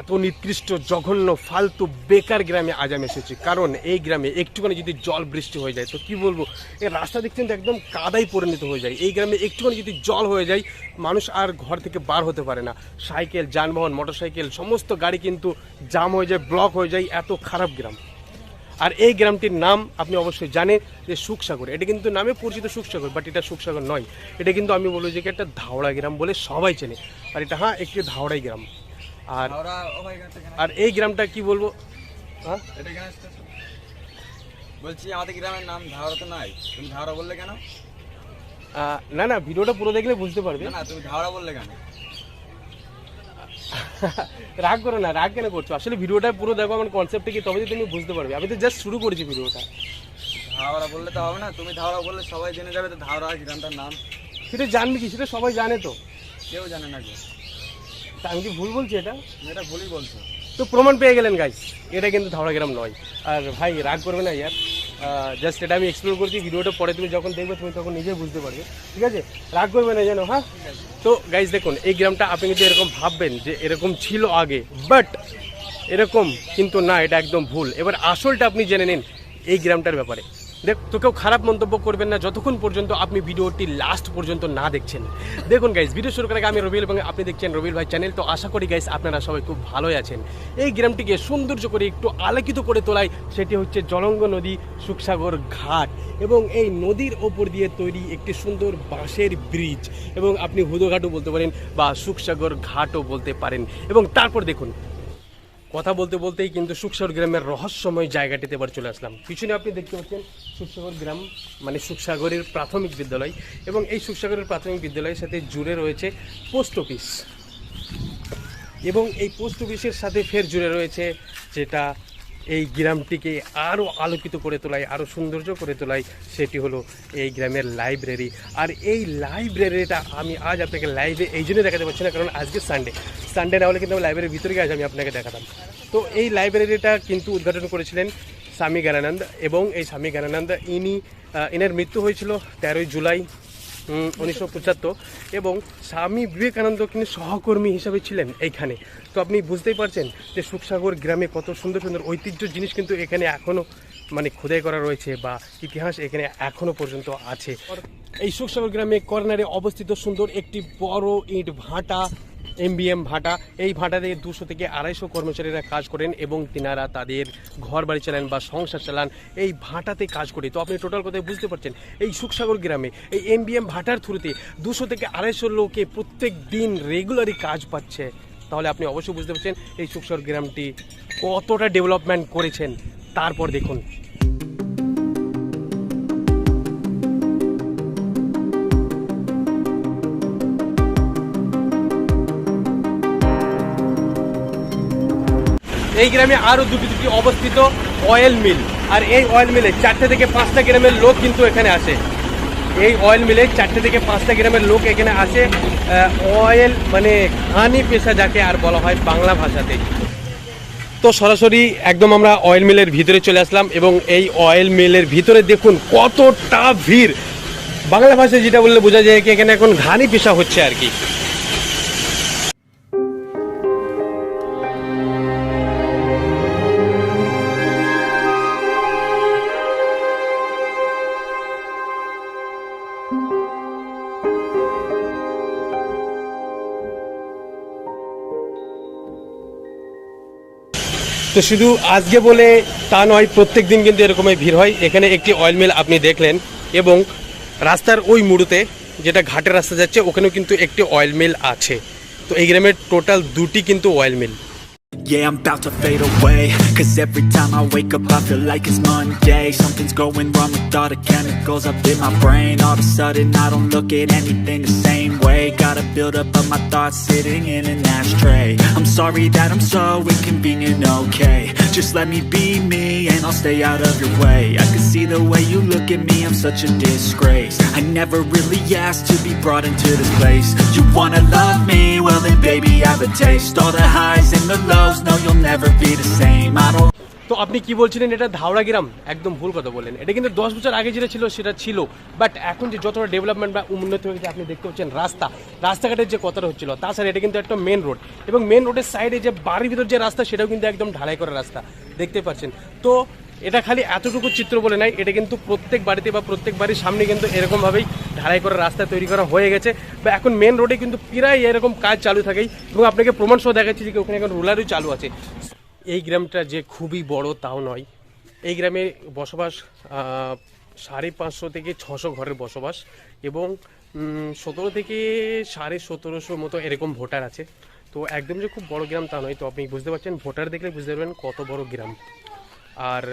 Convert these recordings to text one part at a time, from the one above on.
এত নিকৃষ্ট, জঘন্য, ফালতু, বেকার গ্রামে আজ আমি এসেছি। কারণ এই গ্রামে একটুখানি যদি জল বৃষ্টি হয়ে যায়, তো কি বলব? এই রাস্তা দেখছেন একদম কাদাই পরিণত হয়ে যায়। এই গ্রামে একটুখানি যদি জল হয়ে যায়, মানুষ আর ঘর থেকে বার হতে পারে না। সাইকেল, যানবাহন, মোটরসাইকেল, সমস্ত গাড়ি কিন্তু জাম হয়ে যায়, ব্লক হয়ে যায়, এত খারাপ গ্রাম। আর এই গ্রামটির নাম আপনি অবশ্যই জানেন, যে সুখসাগর। এটা কিন্তু নামে পরিচিত সুখসাগর বাট এটা সুখসাগর নয়। এটা কিন্তু আমি বলব যে একটা ধাওড়া গ্রাম বলে সবাই চেনে। আর এটা হ্যাঁ একটি ধাওড়াই গ্রাম। আর আর এই গ্রামটা কি বলব? হ্যাঁ? বলছি আমাদের গ্রামের নাম ধাওড়া তো নাই। তুমি ধাওড়া বললে কেন? না না ভিডিওটা পুরো দেখলে বুঝতে পারবে। না না তুমি ধাওড়া বললে কেন? রাগ করো না রাগ কেন করছ? আসলে ভিডিওটা পুরো দেখো আমার কনসেপ্টে কি তবে তুমি বুঝতে পারবে। আমি তো জাস্ট শুরু করেছি ভিডিওটা। ধাওড়া বললে তো হবে না তুমি ধাওড়া বললে সবাই জেনে যাবে তো ধাওড়া গ্রামটার নাম। সেটা জানবি কি? সেটা সবাই জানে তো। কেউ জানে না কেউ। তা আমি কি ভুল বলছি এটা? এটা ভুলই বলছো। তো প্রমাণ পেয়ে গেলেন গাইস এটা কিন্তু ধাওড়া গ্রাম নয়। আর ভাই রাগ করবে না ইয়ার। জাস্ট এটা আমি এক্সপ্লোর করছি ভিডিওটা পরে তুমি যখন দেখবে তুমি তখন নিজে বুঝতে পারবে। ঠিক আছে? রাগ করবে না জানো হ্যাঁ? তো গাইস দেখুন এই গ্রামটা আপনি কিন্তু এরকম ভাববেন যে এরকম ছিল আগে বাট এরকম কিন্তু না এটা একদম ভুল। এবার আসলটা আপনি জেনে নিন এই গ্রামটার ব্যাপারে। তো কেউ খারাপ মন্তব্য করবেন না, যতক্ষণ পর্যন্ত আপনি ভিডিওটি লাস্ট পর্যন্ত না দেখছেন। দেখুন গাইস ভিডিও শুরু করার আগে আমি রবিল এবং আপনি দেখছেন রবিল ভাই চ্যানেল তো আশা করি গাইস আপনারা সবাই খুব ভালোই আছেন। এই গ্রামটিকে সৌন্দর্য করে একটু আলোকিত করে তোলায় সেটি হচ্ছে জলঙ্গ নদী সুখসাগর ঘাট এবং এই নদীর ওপর দিয়ে তৈরি একটি সুন্দর বাঁশের ব্রিজ এবং আপনি হুদোঘাটও বলতে পারেন বা সুখসাগর ঘাটও বলতে পারেন। এবং তারপর দেখুন কথা বলতে বলতেই কিন্তু সুখসাগর গ্রামের রহস্যময় জায়গাটিতে এবার চলে আসলাম। পিছনে আপনি দেখতে পাচ্ছেন সুখসাগর গ্রাম মানে সুখসাগরের প্রাথমিক বিদ্যালয় এবং এই সুখসাগরের প্রাথমিক বিদ্যালয়ের সাথে জুড়ে রয়েছে পোস্ট অফিস। এবং এই পোস্ট অফিসের সাথে ফের জুড়ে রয়েছে যেটা এই গ্রামটিকে আরও আলোকিত করে তোলায়, আরও সৌন্দর্য করে তোলায় সেটি হলো এই গ্রামের লাইব্রেরি। আর এই লাইব্রেরিটা আমি আজ আপনাকে লাইভে এই জন্য দেখাতে পারছি না, কারণ আজকে সানডে সানডে না হলে কিন্তু আমি লাইব্রেরির ভিতরে আজ আমি আপনাকে দেখাতাম। তো এই লাইব্রেরিটা কিন্তু উদ্ঘাটন করেছিলেন স্বামী জ্ঞানানন্দ এবং এই স্বামী জ্ঞানানন্দ, ইনি ইনার মৃত্যু হয়েছিল তেরোই জুলাই। উনিশশো পঁচাত্তর, এবং স্বামী বিবেকানন্দ কিন্তু সহকর্মী হিসাবে ছিলেন এইখানে। তো আপনি বুঝতেই পারছেন যে সুখসাগর গ্রামে কত সুন্দর সুন্দর ঐতিহ্য জিনিস কিন্তু এখানে এখনও মানে খোদাই করা রয়েছে বা ইতিহাস এখানে এখনও পর্যন্ত আছে। এই সুখসাগর গ্রামে কর্নারে অবস্থিত সুন্দর একটি বড় ইট ভাটা এমবিএম ভাটা। এই ভাটাতে দুশো থেকে আড়াইশো কর্মচারীরা কাজ করেন এবং তিনারা তাদের ঘর বাড়ি চালান বা সংসার চালান, এই ভাটাতে কাজ করে। তো আপনি টোটাল কথায় বুঝতে পারছেন, এই সুখসাগর গ্রামে, এই এমবিএম ভাটার থ্রুতে দুশো থেকে আড়াইশো লোকে প্রত্যেক দিন রেগুলারই কাজ পাচ্ছে। তাহলে আপনি অবশ্যই বুঝতে পারছেন, এই সুখসাগর গ্রামটি কতটা ডেভেলপমেন্ট করেছেন। তারপর দেখুন। এই গ্রামে আরও দুটি দুটি অবস্থিত অয়েল মিল আর এই অয়েল মিলে চারটে থেকে পাঁচটা গ্রামের লোক কিন্তু এখানে আসে। এই অয়েল মিলে চারটে থেকে পাঁচটা গ্রামের লোক এখানে আসে। অয়েল মানে খানি পেশা যাকে আর বলা হয় বাংলা ভাষাতে তো সরাসরি একদম আমরা অয়েল মিলের ভিতরে চলে আসলাম এবং এই অয়েল মিলের ভিতরে দেখুন কতটা ভিড়। বাংলা ভাষায় যেটা বললে বোঝা যায় এখানে এখন ঘানি পেশা হচ্ছে আর কি। তো শুধু আজকে বলে তা নয় প্রত্যেক দিন কিন্তু এরকমই ভিড় হয় এখানে একটি অয়েল মিল আপনি দেখলেন এবং রাস্তার ওই মুড়ুতে যেটা ঘাটের রাস্তা যাচ্ছে ওখানেও কিন্তু একটি অয়েল মিল আছে তো এই গ্রামের টোটাল দুটি কিন্তু oil mill Yeah, I'm about to fade away Cause every time I wake up I feel like it's Monday Something's going wrong with all the chemicals up in my brain All of a sudden I don't look at anything the same way Gotta build up of my thoughts sitting in an ashtray sorry that I'm so inconvenient, okay. Just let me be me and I'll stay out of your way. I can see the way you look at me, I'm such a disgrace. I never really asked to be brought into this place. You wanna love me? Well then baby I have a taste. All the highs and the lows, no you'll never be the same. I don't তো আপনি কি বলছিলেন এটা ধাওড়া গ্রাম একদম ভুল কথা বললেন। এটা কিন্তু দশ বছর আগে যেটা ছিল, সেটা ছিল। বাট এখন যে যতটা ডেভেলপমেন্ট বা উন্নতি হয়েছে, আপনি দেখতে পাচ্ছেন রাস্তা। রাস্তাঘাটের যে কথাটা হচ্ছিল তাছাড়া এটা কিন্তু একটা মেন রোড এবং মেন রোডের সাইডে যে বাড়ির ভিতর যে রাস্তা, সেটাও কিন্তু একদম ঢালাই করা রাস্তা। দেখতে পাচ্ছেন। তো এটা খালি এতটুকু চিত্র বলে নাই, এটা কিন্তু প্রত্যেক বাড়িতে বা প্রত্যেক বাড়ির সামনে কিন্তু এরকমভাবেই ঢালাই করা রাস্তা তৈরি করা হয়ে গেছে। বা এখন মেন রোডে কিন্তু প্রায় এরকম কাজ চালু থাকেই। এবং আপনাকে প্রমাণ সহ দেখাচ্ছি যে ওখানে এখন রোলারও চালু আছে। এই গ্রামটা যে খুবই বড় তাও নয়। এই গ্রামে বসবাস সাড়ে পাঁচশো থেকে ছশো ঘরের বসবাস এবং সতেরো থেকে সাড়ে সতেরোশো মতো এরকম ভোটার আছে। তো একদম যে খুব বড় গ্রাম তা নয়। তো আপনি বুঝতে পারছেন ভোটার দেখলে বুঝতে পারবেন কত বড় গ্রাম। আর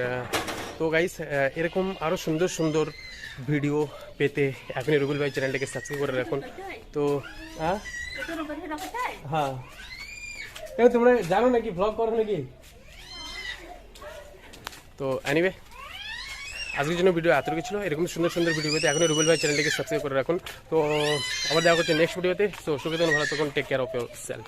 তো গাইস এরকম আরও সুন্দর সুন্দর ভিডিও পেতে এখনই রুগুল ভাই চ্যানেলটাকে সাবস্ক্রাইব করে রাখুন। তো হ্যাঁ। হ্যাঁ তোমরা জানো নাকি? ভ্লগ করো নাকি? তো অ্যানিওয়ে আজকের জন্য ভিডিও এতটুকু ছিল। এরকম সুন্দর সুন্দর ভিডিও পেতে এখনই রুবেল ভাই চ্যানেলটিকে সাবস্ক্রাইব করে রাখুন। তো, আবার দেখা করছে নেক্সট ভিডিওতে তো, সুখে ভালো থাকুন take care of your self